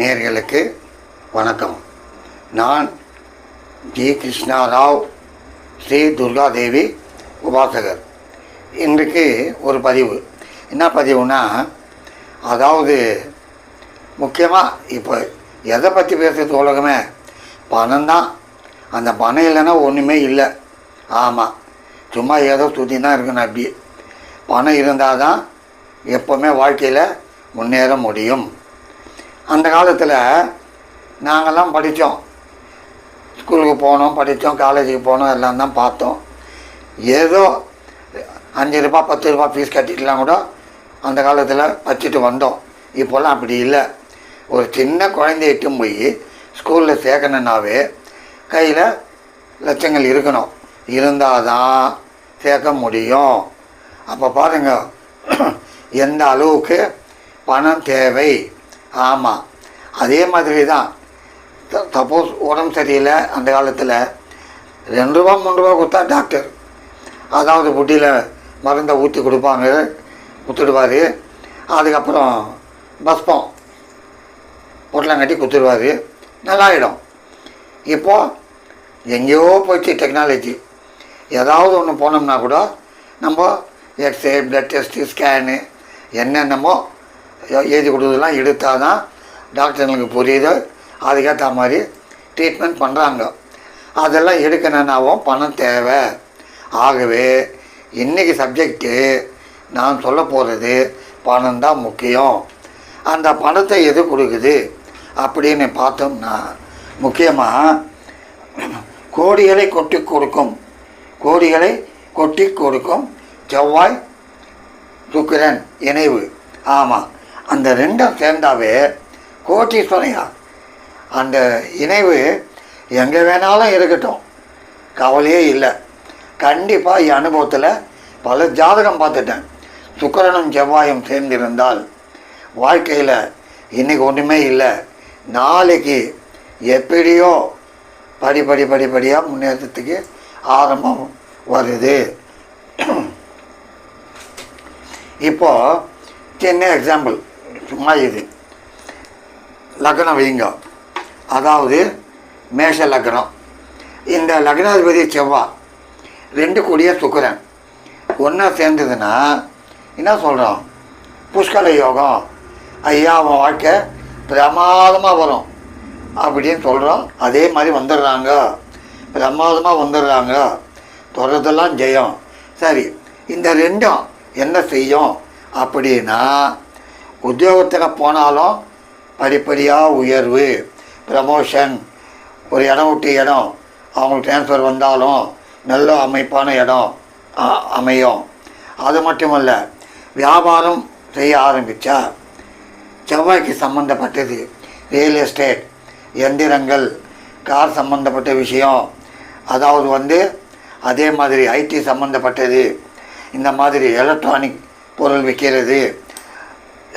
நேர்களுக்கு வணக்கம். நான் ஜி. கிருஷ்ணா ராவ் ஸ்ரீ துர்காதேவி உபாசகர். இன்றைக்கு ஒரு பதிவு. என்ன பதிவுனா அதாவது முக்கியமாக இப்போ எதை பற்றி பேசுகிறது உலகமே? பணம் தான். அந்த பணம் இல்லைன்னா ஒன்றுமே இல்லை. ஆமாம் சும்மா ஏதோ சுற்றி தான் இருக்கணும் அப்படி பணம் இருந்தால் தான் எப்போவுமே வாழ்க்கையில் முன்னேற முடியும். அந்த காலத்தில் நாங்கள்லாம் படித்தோம். ஸ்கூலுக்கு போனோம் படித்தோம் காலேஜுக்கு போனோம் எல்லாம் தான் பார்த்தோம். ஏதோ அஞ்சு ரூபா பத்து ரூபா ஃபீஸ் கட்டிட்டுலாம் கூட அந்த காலத்தில் வச்சுட்டு வந்தோம். இப்போல்லாம் அப்படி இல்லை. ஒரு சின்ன குழந்தைய இட்டும் போய் ஸ்கூலில் சேர்க்கணுன்னாவே கையில் லட்சங்கள் இருக்கணும். இருந்தால் தான் சேர்க்க முடியும். அப்போ பாருங்கள் எந்த அளவுக்கு பணம் தேவை? ஆமாம் அதே மாதிரி தான் சப்போஸ் உடம்பு சரியில்லை அந்த காலத்தில் ரெண்டு ரூபா மூணு ரூபா கொடுத்தா டாக்டர் அதாவது புட்டியில் மருந்தை ஊற்றி கொடுப்பாங்க கொடுத்துடுவார் அதுக்கப்புறம் பஸ்பம் பொட்டலம் கட்டி கொடுத்துருவார் நல்லாயிடும். இப்போது எங்கேயோ போயிடுச்சு டெக்னாலஜி ஏதாவது ஒன்று போனோம்னா கூட நம்ம எக்ஸ்ரே ப்ளட் டெஸ்ட்டு ஸ்கேனு என்னென்னமோ எழுதி கொடுத்ததெல்லாம் எடுத்தால் தான் டாக்டருங்களுக்கு புரியுது. அதுக்கேற்ற மாதிரி ட்ரீட்மெண்ட் பண்ணுறாங்க அதெல்லாம் எடுக்கணுன்னாவும் பணம் தேவை. ஆகவே இன்றைக்கி சப்ஜெக்ட்டு நான் சொல்ல போகிறது பணம் தான் முக்கியம். அந்த பணத்தை எது கொடுக்குது அப்படின்னு பார்த்தோம்னா முக்கியமாக கோடிகளை கொட்டி கொடுக்கும். கோடிகளை கொட்டி கொடுக்கும். செவ்வாய் சுக்கிரன் இணைவு. ஆமாம் அந்த ரெண்டும் சேர்ந்தாவே கோட்டீஸ்வரையா? அந்த இணைவு எங்கே வேணாலும் இருக்கட்டும். கவலையே இல்லை. கண்டிப்பாக என் அனுபவத்தில் பல ஜாதகம் பார்த்துட்டேன். சுக்கிரனும் செவ்வாயும் சேர்ந்திருந்தால் வாழ்க்கையில் இன்றைக்கி ஒன்றுமே இல்லை. நாளைக்கு எப்படியோ படி படி படிப்படியாக முன்னேற்றத்துக்கு ஆரம்பம் வருது. இப்போது சின்ன எக்ஸாம்பிள் சும்மா இது லக்னம் வைங்க. அதாவது மேஷ லக்னம். இந்த லக்னாதிபதி செவ்வாய் ரெண்டு கூடிய சுக்கரன். ஒன்றா சேர்ந்ததுன்னா என்ன சொல்கிறோம் புஷ்கல யோகம். ஐயா அவன் வாழ்க்கை பிரமாதமாக வரும். அப்படின்னு சொல்கிறோம் அதே மாதிரி வந்துடுறாங்க. பிரமாதமாக வந்துடுறாங்க. தொடர்றதெல்லாம் ஜெயம். சரி இந்த ரெண்டும் என்ன செய்யும்? அப்படின்னா உத்தியோகத்தில் போனாலும் படிப்படியாக உயர்வு ப்ரமோஷன் ஒரு இடம் விட்டு இடம் அவங்களுக்கு ட்ரான்ஸ்ஃபர் வந்தாலும் நல்ல அமைப்பான இடம் அமையும். அது மட்டுமல்ல வியாபாரம் செய்ய ஆரம்பித்தா செவ்வாய்க்கு சம்மந்தப்பட்டது ரியல் எஸ்டேட் எந்திரங்கள் கார் சம்மந்தப்பட்ட விஷயம் அதாவது வந்து அதே மாதிரி ஐடி சம்மந்தப்பட்டது இந்த மாதிரி எலக்ட்ரானிக் பொருள் விற்கிறது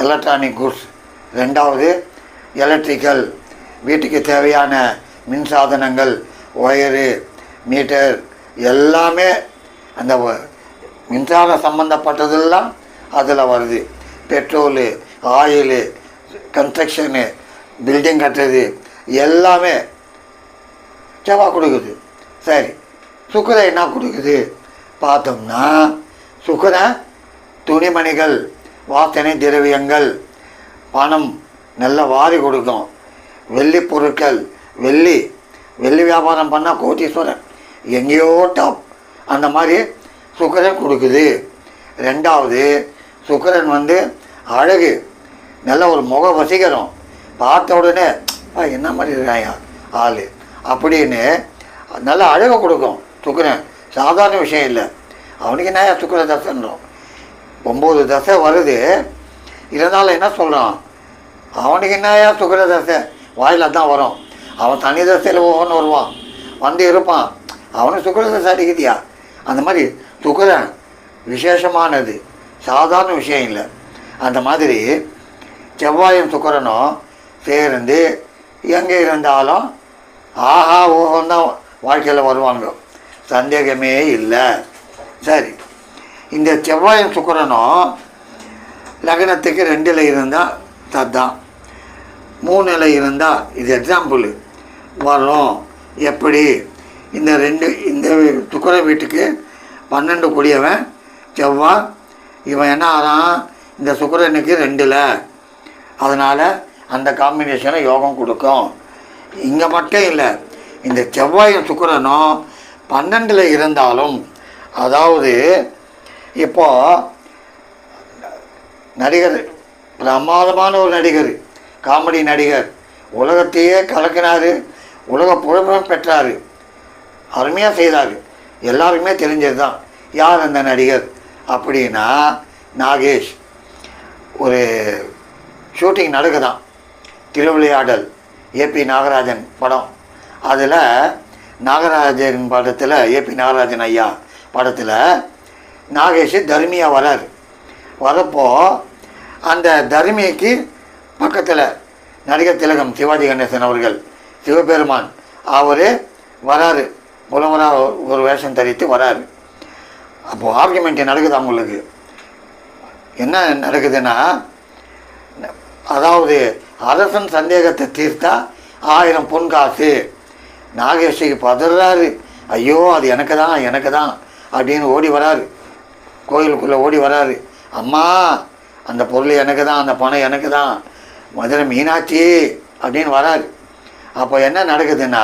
எலக்ட்ரானிக் குட்ஸ் ரெண்டாவது எலக்ட்ரிக்கல் வீட்டுக்கு தேவையான மின் சாதனங்கள் ஒயரு மீட்டர் எல்லாமே அந்த மின்சாரம் சம்மந்தப்பட்டதெல்லாம் அதில் வருது. பெட்ரோலு ஆயிலு கன்ஸ்ட்ரக்ஷனு பில்டிங் கட்டுறது எல்லாமே செவ்வாய் கொடுக்குது. சரி சுக்கரை என்ன கொடுக்குது? பார்த்தோம்னா சுக்கரை துணிமணிகள் வாசனை திரவியங்கள். பணம் நல்ல வாரி கொடுக்கும். வெள்ளி பொருட்கள் வெள்ளி. வெள்ளி வியாபாரம் பண்ணால் கோட்டீஸ்வரன் எங்கேயோ டாப். அந்த மாதிரி சுக்கரன் கொடுக்குது. ரெண்டாவது சுக்கரன் வந்து அழகு. நல்ல ஒரு முக வசீகரம் பார்த்த உடனே என்ன மாதிரி இருக்காயா ஆள்? அப்படின்னு நல்ல அழகை கொடுக்கும் சுக்கரன். சாதாரண விஷயம் இல்லை. அவனுக்கு என்ன சுக்கர தசைன்றோம்? ஒம்பது தசை வருது. இருந்தாலும் என்ன சொல்கிறான் அவனுக்கு என்னையா சுக்கர தசை? வாயில் தான் வரும். அவன் தனி தசையில் ஒவ்வொன்று வருவான். வந்து இருப்பான். அவனுக்கு சுக்கர தசை அடிக்குதியா? அந்த மாதிரி சுக்கரன் விசேஷமானது. சாதாரண விஷயம் இல்லை. அந்த மாதிரி செவ்வாயும் சுக்கரனும் சேர்ந்து எங்கே இருந்தாலும் ஆஹா ஓஹோன்னு தான் வாழ்க்கையில் வருவாங்க சந்தேகமே இல்லை. சரி. இந்த செவ்வாயும் சுக்கரனும் லக்னத்துக்கு ரெண்டில் இருந்தால் தத்தான். மூணில் இருந்தால் இது எக்ஸாம்பிள் வரும். எப்படி? இந்த ரெண்டு இந்த சுக்கர வீட்டுக்கு பன்னெண்டு கூடியவன் செவ்வாய். இவன் என்ன ஆறான்? இந்த சுக்கரனுக்கு ரெண்டில். அதனால் அந்த காம்பினேஷனை யோகம் கொடுக்கும். இங்கே மட்டும் இல்லை. இந்த செவ்வாயும் சுக்கரனும் பன்னெண்டில் இருந்தாலும் அதாவது இப்போ நடிகர் பிரமாதமான ஒரு நடிகர் காமெடி நடிகர் உலகத்தையே கலக்கினார் உலக புகழும் பெற்றார் அருமையாக செய்தார். எல்லாருமே தெரிஞ்சது தான் யார் அந்த நடிகர்? அப்படின்னா நாகேஷ். ஒரு ஷூட்டிங் நடக்குதான். திருவிளையாடல் ஏபி நாகராஜன் படம். அதில் நாகராஜன் படத்தில் ஏபி நாகராஜன் ஐயா படத்தில் நாகேஷ் தர்மியாக வரார். வரப்போ அந்த தர்மிக்கு பக்கத்தில் நடிகர் திலகம் சிவாஜி கணேசன் அவர்கள் சிவபெருமான் அவர் வராரு. புலவராக ஒரு வேஷம் தரித்து வராரு. அப்போது ஆர்குமெண்ட் நடக்குது அவங்களுக்கு என்ன நடக்குதுன்னா அதாவது அரசன் சந்தேகத்தை தீர்த்தா ஆயிரம் பொன் காசு. நாகேஷுக்கு பதறாரு. ஐயோ அது எனக்கு தான் எனக்கு தான் அப்படின்னு ஓடி வராரு. கோயிலுக்குள்ளே ஓடி வராரு அம்மா அந்த பொருள் எனக்கு தான் அந்த பணம் எனக்கு தான். மதுரை மீனாட்சி அப்படின்னு வராரு அப்போ என்ன நடக்குதுன்னா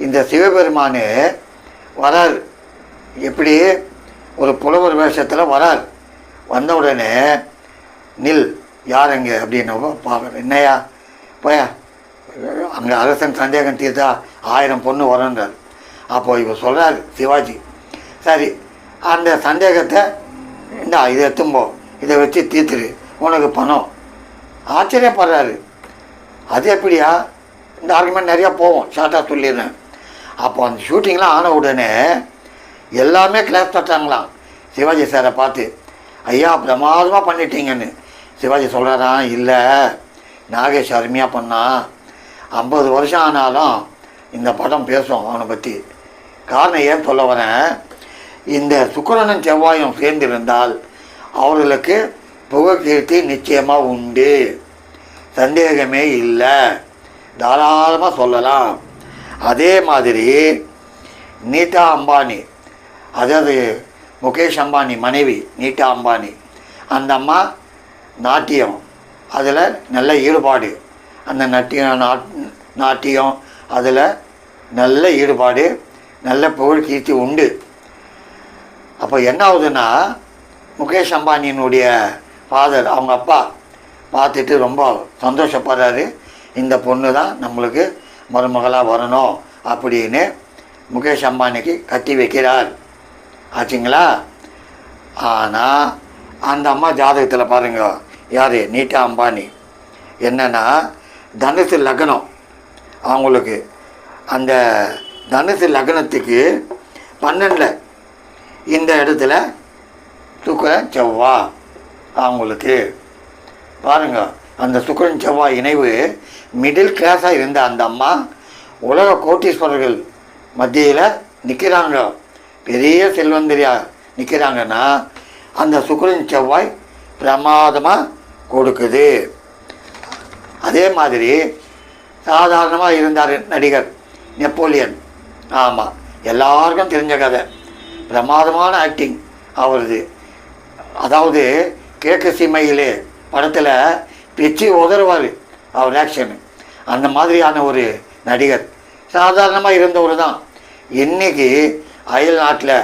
இந்த சிவபெருமான் வரார். எப்படி? ஒரு புலவர் வேஷத்தில் வரார். வந்த உடனே நில் யார் அங்கே? அப்படின்னு பார்க்க என்னையா போயா அங்கே அரசன் சந்தேகம் தீர்த்தா ஆயிரம் பொண்ணு வரன்றார் அப்போ இவர் சொல்கிறார் சிவாஜி சரி அந்த சந்தேகத்தை இந்த இதை எத்தும்போ இதை வச்சு தீர்த்துரு. உனக்கு பணம். ஆச்சரியப்படுறாரு. அது எப்படியா? இந்த ஆர்குமெண்ட் நிறையா போவோம் ஷார்ட்டாக சொல்லிடுறேன். அப்போ அந்த ஷூட்டிங்லாம் ஆன உடனே எல்லாமே கிளாஸ் தட்டாங்களாம் சிவாஜி சாரை பார்த்து ஐயா பிரமாதமாக பண்ணிட்டீங்கன்னு. சிவாஜி சொல்கிறாராம் இல்லை. நாகேஷ் அருமையாக பண்ணான் ஐம்பது வருஷம் ஆனாலும் இந்த படம் பேசும் அவனை பற்றி காரணம் ஏன் சொல்ல வரேன்? இந்த சுக்கரனும் செவ்வாயும் சேர்ந்திருந்தால் அவர்களுக்கு புகழ்கீர்த்தி நிச்சயமாக உண்டு. சந்தேகமே இல்லை. தாராளமாக சொல்லலாம். அதே மாதிரி நீதா அம்பானி அதாவது முகேஷ் அம்பானி மனைவி நீட்டா அம்பானி அந்த அம்மா நாட்டியம் அதில் நல்ல ஈடுபாடு. அந்த நட்டியம் நாட் நாட்டியம் அதில் நல்ல ஈடுபாடு நல்ல புகழ் கீர்த்தி உண்டு. அப்போ என்ன ஆகுதுன்னா முகேஷ் அம்பானியினுடைய ஃபாதர் அவங்க அப்பா பார்த்துட்டு ரொம்ப சந்தோஷப்படுறாரு. இந்த பொண்ணு தான் நம்மளுக்கு மருமகளாக வரணும் அப்படின்னு முகேஷ் அம்பானிக்கு கட்டி வைக்கிறார். ஆச்சுங்களா? ஆனால் அந்த அம்மா ஜாதகத்தில் பாருங்க. யார்? நீட்டா அம்பானி. என்னென்னா தனுசு லக்னம். அவங்களுக்கு அந்த தனுசு லக்னத்துக்கு பன்னெண்டில் இந்த இடத்துல சுக்கரன் செவ்வா அவங்களுக்கு. பாருங்க அந்த சுக்கரன் செவ்வாய் இணைவு மிடில் கிளாஸாக இருந்த அந்த அம்மா உலக கோட்டீஸ்வரர்கள் மத்தியில் நிற்கிறாங்க பெரிய செல்வந்தரியா நிற்கிறாங்கன்னா அந்த சுக்கரன் செவ்வாய் பிரமாதமாக கொடுக்குது. அதே மாதிரி சாதாரணமாக இருந்தார் நடிகர் நெப்போலியன். ஆமாம் எல்லாருக்கும் தெரிஞ்ச கதை. பிரமாதமான ஆக்டிங் அவரது. அதாவது கிழக்கு சீமையிலே படத்தில் பிச்சு உதறுவார் அவர் ஆக்ஷன் அந்த மாதிரியான ஒரு நடிகர். சாதாரணமாக இருந்தவர் தான். இன்னைக்கு அயல் நாட்டில்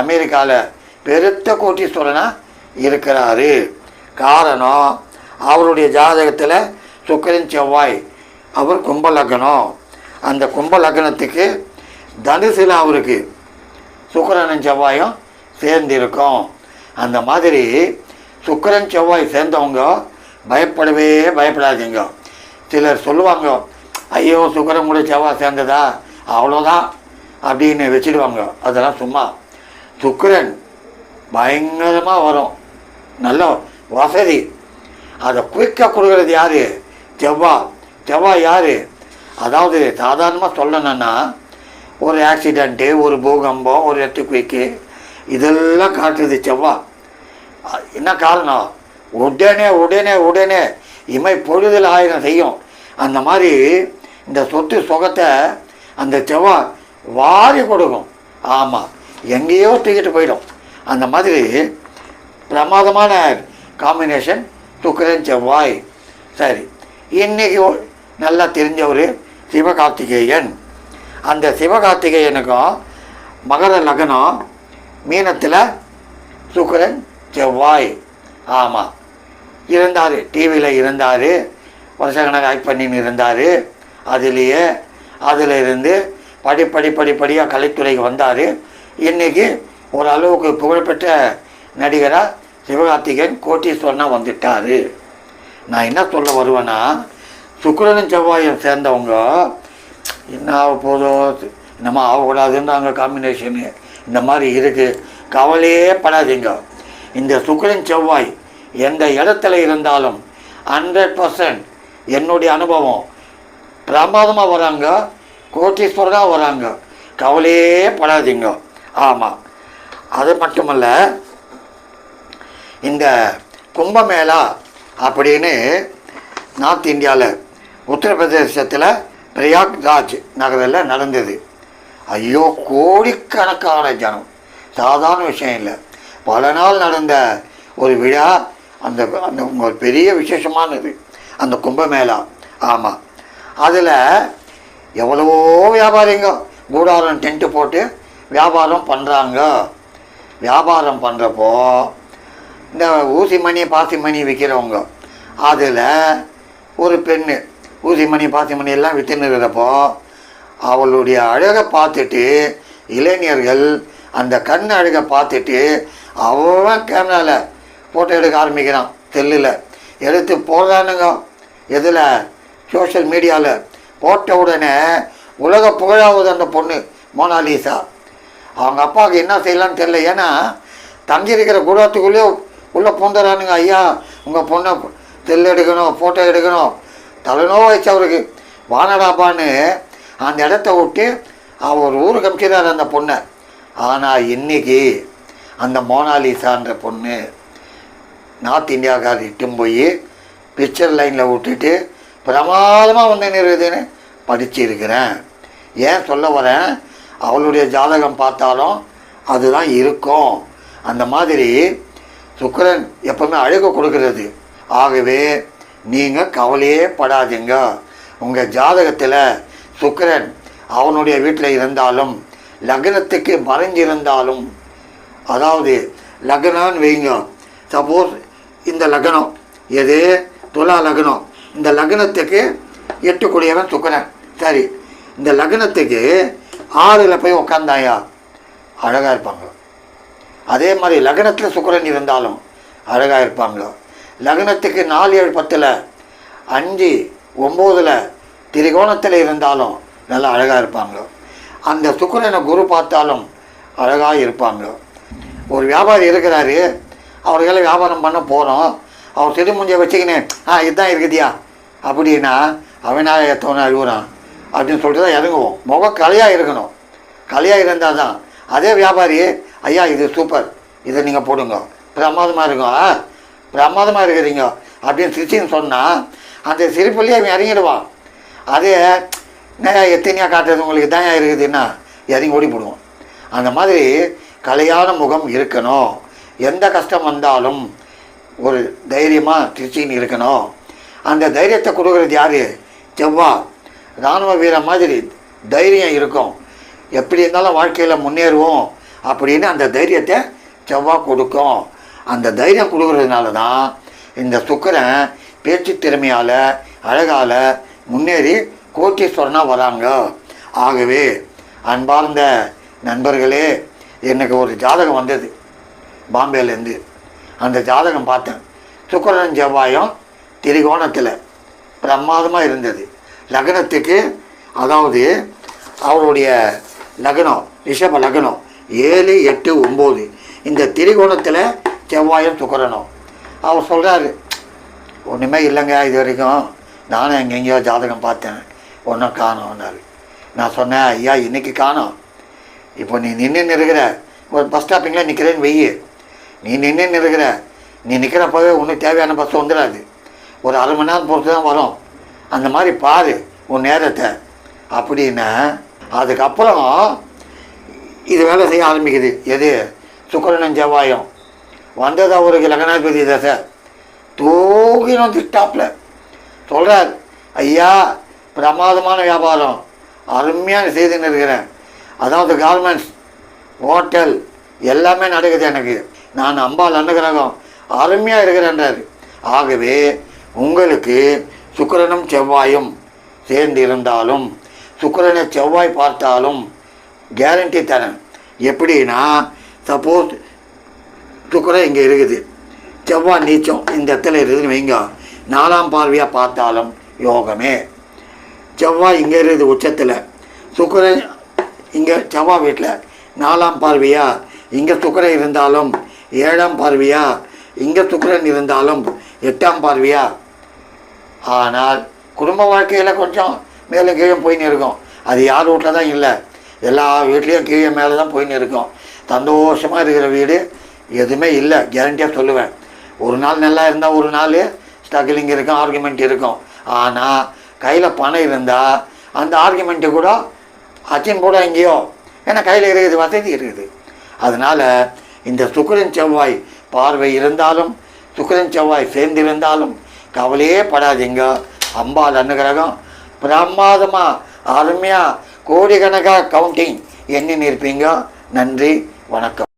அமெரிக்காவில் பெருத்த கோட்டீஸ்வரனாக இருக்கிறாரு. காரணம் அவருடைய ஜாதகத்தில் சுக்கரன் செவ்வாய் அவர் கும்ப லக்னம் அந்த கும்ப லக்னத்துக்கு தனுசில் அவருக்கு சுக்கரனும் செவ்வாயும் சேர்ந்திருக்கும். அந்த மாதிரி சுக்கரன் செவ்வாய் சேர்ந்தவங்க பயப்படவே பயப்படாதீங்க. சிலர் சொல்லுவாங்க ஐயோ சுக்கரன் கூட செவ்வாய் சேர்ந்ததா? அவ்வளோதான் அப்படின்னு வச்சிடுவாங்க. அதெல்லாம் சும்மா. சுக்கரன் பயங்கரமாக வரும். நல்ல வசதி. அதை குயிக்காக கொடுக்கறது யார்? செவ்வாய். செவ்வாய் யார்? அதாவது சாதாரணமாக சொல்லணும்னா ஒரு ஆக்சிடெண்ட்டு ஒரு பூகம்பம் ஒரு எத்துக்குவிக்கு இதெல்லாம் காட்டுது செவ்வா. என்ன காரணம்? உடனே உடனே உடனே இமை பொழுதில் ஆயிரம் செய்யும். அந்த மாதிரி இந்த சொத்து சுகத்தை அந்த செவ்வா வாரி கொடுக்கும். ஆமாம் எங்கேயோ தூக்கிட்டு போயிடும். அந்த மாதிரி பிரமாதமான காம்பினேஷன் சுக்கிரன் செவ்வாய். சரி இன்றைக்கி நல்லா தெரிஞ்சவர் சிவகார்த்திகேயன். அந்த சிவகார்த்திகேயனுக்கும் மகர லக்னம் மீனத்தில் சுக்கரன் செவ்வாய். ஆமாம் இருந்தார். டிவியில் இருந்தார். வருஷக்கணக்கு ஆக்ட் பண்ணின்னு இருந்தார். அதுலேயே அதில் இருந்து படி படி படிப்படியாக கலைத்துறைக்கு வந்தார். இன்றைக்கி ஓரளவுக்கு புகழ்பெற்ற நடிகராக சிவகார்த்திகேயன் கோட்டீஸ்வரனாக வந்துட்டார். நான் என்ன சொல்ல வருவேன்னா சுக்கரனும் செவ்வாயும் சேர்ந்தவங்க என்ன ஆக போதோ என்னமோ ஆகக்கூடாதுன்றாங்க காம்பினேஷனு இந்த மாதிரி இருக்குது கவலையே படாதீங்க. இந்த சுக்கரன் செவ்வாய் எந்த இடத்துல இருந்தாலும் ஹண்ட்ரட் பர்சன்ட் என்னுடைய அனுபவம். பிரமாதமாக வராங்க. கோட்டீஸ்வரராக வராங்க. கவலையே படாதீங்க. ஆமாம் அது மட்டுமல்ல இந்த கும்பமேளா அப்படின்னு நார்த் இந்தியாவில் உத்தரப்பிரதேசத்தில் பிரயாக்ராஜ் நகரில் நடந்தது. ஐயோ கோடிக்கணக்கான ஜனம். சாதாரண விஷயம் இல்லை. பல நாள் நடந்த ஒரு விழா அந்த அந்த ஒரு பெரிய விசேஷமானது. அந்த கும்பமேளா. ஆமாம் அதில் எவ்வளவோ வியாபாரிங்க கூடாரம் டென்ட்டு போட்டு வியாபாரம் பண்ணுறாங்க வியாபாரம் பண்ணுறப்போ இந்த ஊசி மணி பாசி மணி விற்கிறவங்க அதில் ஒரு பெண்ணு ஊசிமணி மணி எல்லாம் விற்றுன்னு இருக்கிறப்போ அவளுடைய அழகை பார்த்துட்டு இளைஞர்கள் அந்த கண் அழகை பார்த்துட்டு அவன் கேமராவில் ஃபோட்டோ எடுக்க ஆரம்பிக்கிறான் செல்லில் எடுத்து போடுறானுங்க. எதில்? சோஷியல் மீடியாவில் போட்ட உடனே உலக புகழாவது அந்த பொண்ணு மோனாலிசா அவங்க அப்பாவுக்கு என்ன செய்யலான்னு தெரியல. ஏன்னா தங்கி இருக்கிற குடத்துக்குள்ளேயே உள்ளே பூந்துறானுங்க ஐயா உங்கள் பொண்ணை செல் எடுக்கணும் ஃபோட்டோ எடுக்கணும். தலைநோ வச்சு அவருக்கு வானடாப்பான்னு அந்த இடத்த விட்டு அவர் ஊருக்கு அமிச்சிடார் அந்த பொண்ணை. ஆனால் இன்னைக்கு அந்த மோனாலிசான்ற பொண்ணு நார்த் இந்தியாக்கார் இட்டும் போய் பிக்சர் லைனில் விட்டுட்டு பிரமாதமாக வந்து நிறுவதுன்னு படிச்சிருக்கிறேன். ஏன் சொல்ல வரேன்? அவளுடைய ஜாதகம் பார்த்தாலும் அதுதான் இருக்கும். அந்த மாதிரி சுக்கரன் எப்பவுமே அழகு கொடுக்கறது. ஆகவே நீங்கள் கவலையே படாதீங்க. உங்கள் ஜாதகத்தில் சுக்கரன் அவனுடைய வீட்டில் இருந்தாலும் லக்னத்துக்கு மறைஞ்சிருந்தாலும் அதாவது லக்னம்னு வைங்க. சப்போஸ் இந்த லக்னம் எது? துலா லக்னம். இந்த லக்னத்துக்கு எட்டு கூடியவன் சுக்கிரன். சரி இந்த லக்னத்துக்கு ஆறில் போய் உட்காந்தாயா அழகாக இருப்பாங்க. அதே மாதிரி லக்னத்தில் சுக்கரன் இருந்தாலும் அழகாக இருப்பாங்களோ லக்னத்துக்கு நாலு ஏழு பத்தில் அஞ்சு ஒம்போதில் திரிகோணத்தில் இருந்தாலும் நல்லா அழகாக இருப்பாங்க அந்த சுக்கரனை குரு பார்த்தாலும் அழகாக இருப்பாங்க ஒரு வியாபாரி இருக்கிறாரு அவர்களை வியாபாரம் பண்ண போகிறோம் அவர் திருமுஞ்சை வச்சுக்கினேன் ஆ இதுதான் இருக்குதியா? அப்படின்னா அவிநாயகத்தவனை அழுகுறான். அப்படின்னு சொல்லிட்டு தான் இறங்குவோம். முகம் கலையாக இருக்கணும். கலையாக இருந்தால் தான் அதே வியாபாரி ஐயா இது சூப்பர். இதை நீங்கள் போடுங்க. பிரமாதமாக இருக்கும். ஆ பிரமாதமாக இருக்கிறீங்க அப்படின்னு சிரிச்சின்னு சொன்னால் அந்த சிரிப்புலேயே அவன் இறங்கிடுவான். அதே நான் எத்தனையா காட்டுறது? உங்களுக்கு தான் இருக்குதுன்னா? இறங்கி ஓடி போடுவோம் அந்த மாதிரி கலையான முகம் இருக்கணும். எந்த கஷ்டம் வந்தாலும் ஒரு தைரியமாக திருச்சின்னு இருக்கணும். அந்த தைரியத்தை கொடுக்குறது யார்? செவ்வா. இராணுவ வீரர் மாதிரி தைரியம் இருக்கும். எப்படி இருந்தாலும் வாழ்க்கையில் முன்னேறுவோம் அப்படின்னு அந்த தைரியத்தை செவ்வாய் கொடுக்கும். அந்த தைரியம் கொடுக்கறதுனால தான் இந்த சுக்கரன் பேச்சு திறமையால் அழகால் முன்னேறி கோட்டீஸ்வரனாக வராங்க. ஆகவே அன்பார்ந்த நண்பர்களே எனக்கு ஒரு ஜாதகம் வந்தது. பாம்பேலேருந்து. அந்த ஜாதகம் பார்த்தேன். சுக்கரன் செவ்வாயும் திரிகோணத்தில் பிரமாதமாக இருந்தது. லக்னத்துக்கு அதாவது அவருடைய லக்னம் ரிஷப லக்னம் ஏழு எட்டு ஒம்பது இந்த திரிகோணத்தில் செவ்வாயும் சுக்கரனும் அவர் சொல்கிறாரு ஒன்றுமே இல்லைங்க இது வரைக்கும். நானும் எங்கெங்கேயோ ஜாதகம் பார்த்தேன். ஒன்றும் காணோம்னாரு. நான் சொன்னேன் ஐயா இன்றைக்கி காணோம். இப்போ நீ நின்று இருக்கிற ஒரு பஸ் ஸ்டாப்பிங்கில் நிற்கிறேன்னு வெய்யு நீ நின்று இருக்கிற நீ நிற்கிறப்பவே ஒன்றும் தேவையான பஸ் வந்துடாது. ஒரு அரை மணி நேரம் பொறுத்து தான் வரும். அந்த மாதிரி பாரு உன் நேரத்தை. அப்படின்னு அதுக்கப்புறம் இது வேலை செய்ய ஆரம்பிக்குது. எது? சுக்கரனும் செவ்வாயும். வந்தது அவருக்கு லக்னாதிபதி தசை. தூக்கினும் திட்டாப்புல. சொல்கிறார் ஐயா பிரமாதமான வியாபாரம். அருமையாக செய்துன்னு இருக்கிறேன். அதாவது கார்மெண்ட்ஸ் ஹோட்டல் எல்லாமே நடக்குது எனக்கு. நான் அம்பாள் அன்னகிரகம் அருமையாக இருக்கிறேன்றார். ஆகவே உங்களுக்கு சுக்கரனும் செவ்வாயும் சேர்ந்து இருந்தாலும் சுக்கரனை செவ்வாய் பார்த்தாலும் கேரண்டி தரேன். எப்படின்னா சப்போஸ் துக்குறை இங்கே இருக்குது. செவ்வாய் நீச்சம் இந்த இடத்துல இருக்குதுன்னு வைங்க. நாலாம் பார்வையாக பார்த்தாலும் யோகமே. செவ்வாய் இங்கே இருக்குது உச்சத்தில். சுக்கிரன் இங்கே செவ்வாய் வீட்டில். நாலாம் பார்வையா இங்கே சுக்கிரன் இருந்தாலும் ஏழாம் பார்வையா இங்கே சுக்கரன் இருந்தாலும் எட்டாம் பார்வையா. ஆனால் குடும்ப வாழ்க்கையில் கொஞ்சம் மேலே கீழே போயின்னு இருக்கும். அது யார் வீட்டில் தான் இல்லை. எல்லா வீட்லேயும் கீழே மேலே தான் போயின்னு இருக்கும். சந்தோஷமாக இருக்கிற வீடு எதுவுமே இல்லை. கேரண்டியாக சொல்லுவேன். ஒரு நாள் நல்லா இருந்தால் ஒரு நாள் ஸ்ட்ரகிளிங் இருக்கும் ஆர்குமெண்ட் இருக்கும். ஆனால் கையில் பணம் இருந்தால் அந்த ஆர்குமெண்ட்டு கூட அச்சின் கூட எங்கேயோ. ஏன்னா கையில் இருக்குது வசதி இருக்குது. அதனால் இந்த சுக்கரன் செவ்வாய் பார்வை இருந்தாலும் சுக்கரன் செவ்வாய் சேர்ந்திருந்தாலும் கவலையே படாதீங்க. அம்பாள் அனுகிரகம். பிரமாதமாக அருமையாக கோடிக்கணக்காக கவுண்டிங் எண்ணின்னு இருப்பீங்க. நன்றி வணக்கம்.